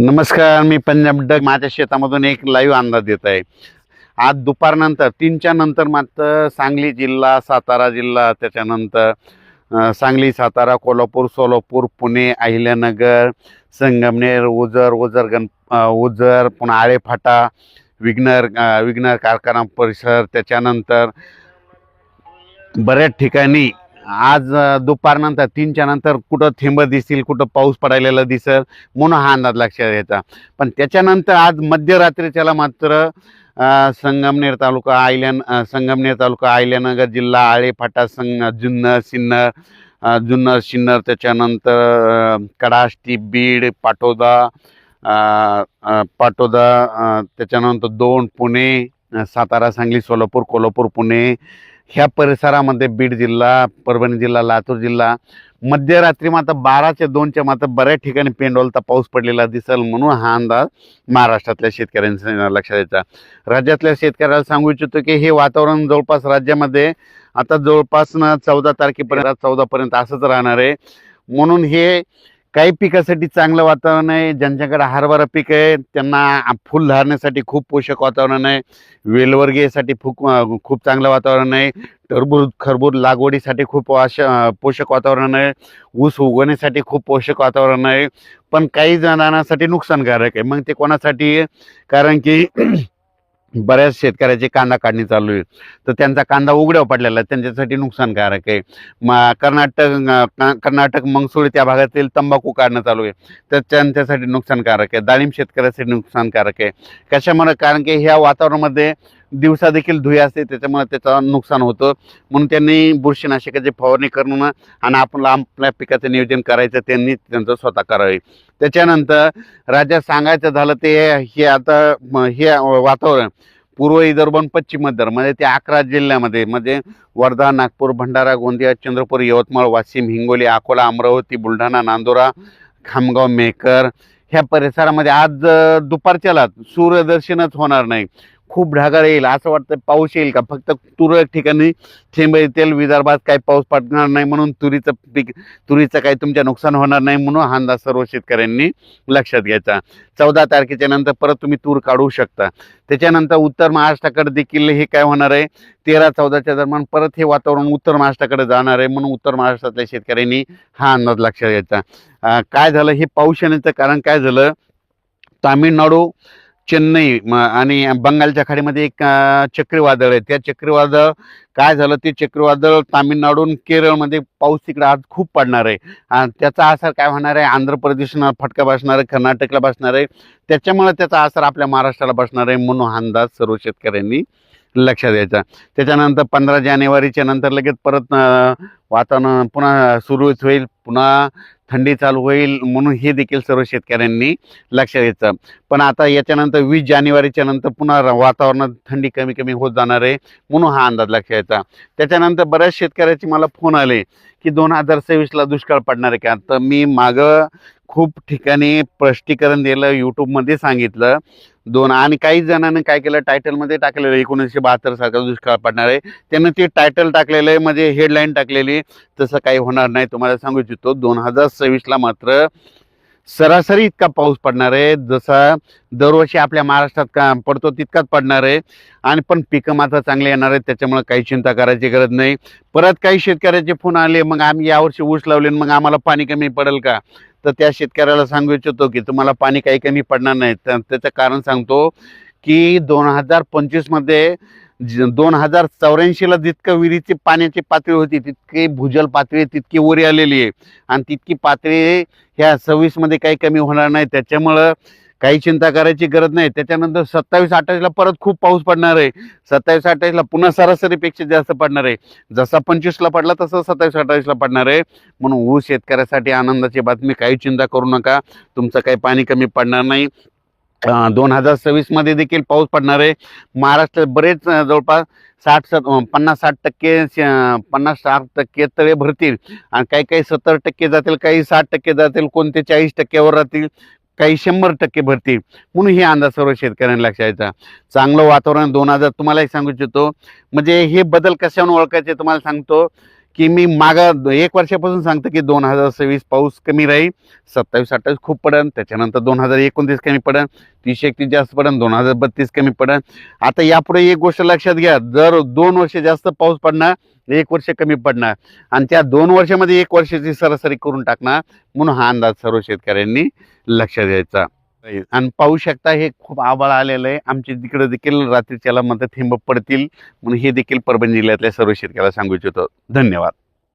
नमस्कार मी पंजाब डग. माझ्या शेतामधून एक लाईव्ह अंदाज देत आहे. आज दुपारनंतर तीनच्या नंतर मात्र सांगली जिल्हा सातारा जिल्हा त्याच्यानंतर सांगली सातारा कोल्हापूर सोलापूर पुणे अहिल्यानगर संगमनेर ओझर ओझर गण ओझर पुन्हा आळेफाटा विघ्नर विघ्नर कारखाना परिसर त्याच्यानंतर बऱ्याच ठिकाणी आज दुपारनंतर तीनच्या नंतर कुठं थेंब दिसतील कुठं पाऊस पडायला दिसेल म्हणून हा अंदाज लक्षात घ्यायचा. पण त्याच्यानंतर आज मध्यरात्रीच्याला मात्र संगमनेर तालुका आयल्यान संगमनेर तालुका आयल्यानगर जिल्हा आळेफाटा संग जुन्नर सिन्नर जुन्नर सिन्नर त्याच्यानंतर कडाष्टी बीड पाटोदा पाटोदा त्याच्यानंतर दोन पुणे सातारा सांगली सोलापूर कोल्हापूर पुणे ह्या परिसरामध्ये बीड जिल्हा परभणी जिल्हा लातूर जिल्हा मध्यरात्री मात्र बाराच्या दोनच्या मात्र बऱ्याच ठिकाणी पेंडोलचा पाऊस पडलेला दिसेल म्हणून हा अंदाज महाराष्ट्रातल्या शेतकऱ्यांचा लक्षात यायचा राज्यातल्या शेतकऱ्याला सांगू इच्छितो की हे वातावरण जवळपास राज्यामध्ये आता जवळपास ना चौदा तारखेपर्यंत चौदापर्यंत असंच राहणार आहे. म्हणून हे काही पिकासाठी चांगलं वातावरण आहे. ज्यांच्याकडे हरभरा पीक आहे त्यांना फुल धारण्यासाठी खूप पोषक वातावरण आहे. वेलवर्गीयसाठी खूप खूप चांगलं वातावरण आहे. टरबूज खरबूज लागवडीसाठी खूप वाश पोषक वातावरण आहे. ऊस उगवण्यासाठी खूप पोषक वातावरण आहे. पण काही जणांसाठी नुकसानकारक आहे. मग ते कोणासाठी कारण की बऱ्याच शेतकऱ्याचे कांदा काढणी चालू आहे. तर त्यांचा कांदा उघड्यावर पडलेला आहे. त्यांच्यासाठी नुकसानकारक आहे. म कर्नाटक कर्नाटक मंगसुळी त्या भागातील तंबाखू काढणं चालू आहे. तर त्यांच्यासाठी नुकसानकारक आहे. डाळिंब शेतकऱ्यासाठी नुकसानकारक आहे. कशामुळे? कारण की ह्या वातावरणामध्ये दिवसा देखील धुई असते त्याच्यामुळे त्याचं नुकसान होतं. म्हणून त्यांनी बुरशीनाशकाची फवारणी करणं आणि आपण आपल्या पिकाचं नियोजन करायचं त्यांनी त्यांचं स्वतः करावे. त्याच्यानंतर राज्यात सांगायचं झालं ते हे आता हे वातावरण पूर्व विदर्भ आणि पश्चिम विदर्भ म्हणजे ते अकरा जिल्ह्यामध्ये म्हणजे वर्धा नागपूर भंडारा गोंदिया चंद्रपूर यवतमाळ वाशिम हिंगोली अकोला अमरावती बुलढाणा नांदुरा खामगाव मेकर ह्या परिसरामध्ये आज अं, दुपारच्याला सूर्यदर्शनच होणार नाही. खूप ढगाळ येईल असं वाटतं पाऊस येईल का? फक्त तुरळक ठिकाणी थेंब येतील विदर्भात काही पाऊस पडणार नाही म्हणून तुरीचं पीक तुरीचं काही तुमच्या नुकसान होणार नाही म्हणून हा अंदाज सर्व शेतकऱ्यांनी लक्षात घ्यायचा. चौदा तारखेच्या नंतर परत तुम्ही तूर काढू शकता. त्याच्यानंतर उत्तर महाराष्ट्राकडे देखील हे काय होणार आहे? तेरा चौदाच्या दरम्यान परत हे वातावरण उत्तर महाराष्ट्राकडे जाणार आहे म्हणून उत्तर महाराष्ट्रातल्या शेतकऱ्यांनी हा अंदाज लक्षात घ्यायचा. काय झालं? हे पाऊस येण्याचं कारण काय झालं? तामिळनाडू चेन्नई आणि बंगालच्या खाडीमध्ये एक चक्रीवादळ आहे. त्या चक्रीवादळ काय झालं? ते चक्रीवादळ तामिळनाडू आणि केरळमध्ये पाऊस तिकडे आज खूप पडणार आहे. आणि त्याचा असर काय होणार आहे? आंध्र प्रदेशला फटका बसणार आहे कर्नाटकला बसणार आहे. त्याच्यामुळे त्याचा असर आपल्या महाराष्ट्राला बसणार आहे म्हणून हा अंदाज सर्व शेतकऱ्यांनी लक्षात द्यायचा त्याच्यानंतर पंधरा जानेवारीच्या नंतर लगेच परत वातावरण पुन्हा सुरळीत होईल. पुन्हा थंडी चालू होईल म्हणून हे देखील सर्व शेतकऱ्यांनी लक्ष द्यायचं पण आता याच्यानंतर वीस जानेवारीच्या नंतर पुन्हा वातावरणात थंडी कमी कमी होत जाणार आहे म्हणून हा अंदाज लक्ष द्यायचा त्याच्यानंतर बऱ्याच शेतकऱ्याचे मला फोन आले की दोन हजार सव्वीसला दुष्काळ पडणार आहे का? तर मी मागं खूप ठिकाणी स्पष्टीकरण दिलं यूट्यूबमध्ये सांगितलं. दोन आणि काही जणांनी काय केलं टायटलमध्ये टाकलेलं एकोणीसशे बहात्तर सारखा दुष्काळ पडणार आहे. त्यांनी ते टायटल टाकलेलं आहे म्हणजे हेडलाईन टाकलेली तसं काही होणार नाही तुम्हाला सांगू इच्छितो. दोन हजार सव्वीसला मात्र सरासरी इतका पाऊस पडणार आहे. जसा दरवर्षी आपल्या महाराष्ट्रात का पडतो तितकाच पडणार आहे. आणि पण पिकं मात्र चांगले येणार आहेत त्याच्यामुळे काही चिंता करायची गरज नाही. परत काही शेतकऱ्याचे फोन आले मग आम्ही यावर्षी ऊस लावले आणि मग आम्हाला पाणी कमी पडेल का? तर त्या शेतकऱ्याला सांगू इच्छितो की तुम्हाला पाणी काही कमी पडणार नाही. तर त्याचं कारण सांगतो की दोन हजार पंचवीसमध्ये दोन हजार चौऱ्याऐंशीला जितकं विहिरीची पाण्याची पातळी होती तितकी भूजल पातळी तितकी वरी आलेली आहे. आणि तितकी पातळी ह्या सव्वीसमध्ये काही कमी होणार नाही. त्याच्यामुळं काही चिंता करायची गरज नाही. त्याच्यानंतर सत्तावीस अठ्ठावीसला परत खूप पाऊस पडणार आहे. सत्तावीस अठ्ठावीसला पुन्हा सरासरीपेक्षा जास्त पडणार आहे. जसा पंचवीसला पडला तसं सत्तावीस अठ्ठावीसला पडणार आहे. म्हणून ऊस शेतकऱ्यासाठी आनंदाची बातमी काही चिंता करू नका. तुमचं काही पाणी कमी पडणार नाही. दोन हजार सव्वीसमध्ये देखील पाऊस पडणार आहे. महाराष्ट्रात बरेच जवळपास साठ सत पन्नास साठ टक्के पन्नास साठ टक्के तळे भरतील. आणि काही काही सत्तर टक्के जातील काही साठ टक्के जातील कोणते चाळीस टक्क्यावर राहतील. काही शंभर टक्के भरतील. म्हणून हे अंदाज सर्व शेतकऱ्यांना लक्षात यायचा चांगलं वातावरण दोन हजार तुम्हालाही सांगू इच्छितो. म्हणजे हे बदल कशावर ओळखायचे तुम्हाला सांगतो. की मी मागं एक वर्षापासून सांगतो की दोन हजार सव्वीस पाऊस कमी राहील सत्तावीस अठ्ठावीस खूप पडन त्याच्यानंतर दोन हजार एकोणतीस कमी पडन तीस एकतीस जास्त पडन दोन हजार बत्तीस कमी पडन. आता यापुढे एक गोष्ट लक्षात घ्या जर दोन वर्ष जास्त पाऊस पडणार एक वर्ष कमी पडणार आणि त्या दोन वर्षामध्ये एक वर्षाची सरासरी करून टाकणार म्हणून हा अंदाज सर्व शेतकऱ्यांनी लक्षात द्यायचा आणि पाहू शकता हे खूप आबाळ आलेलं आहे. आमच्या तिकडे देखील रात्रीच्याला म्हणतात थेंब पडतील. म्हणून हे देखील परभणी जिल्ह्यातल्या सर्व शेतकऱ्याला सांगू इच्छितो. धन्यवाद.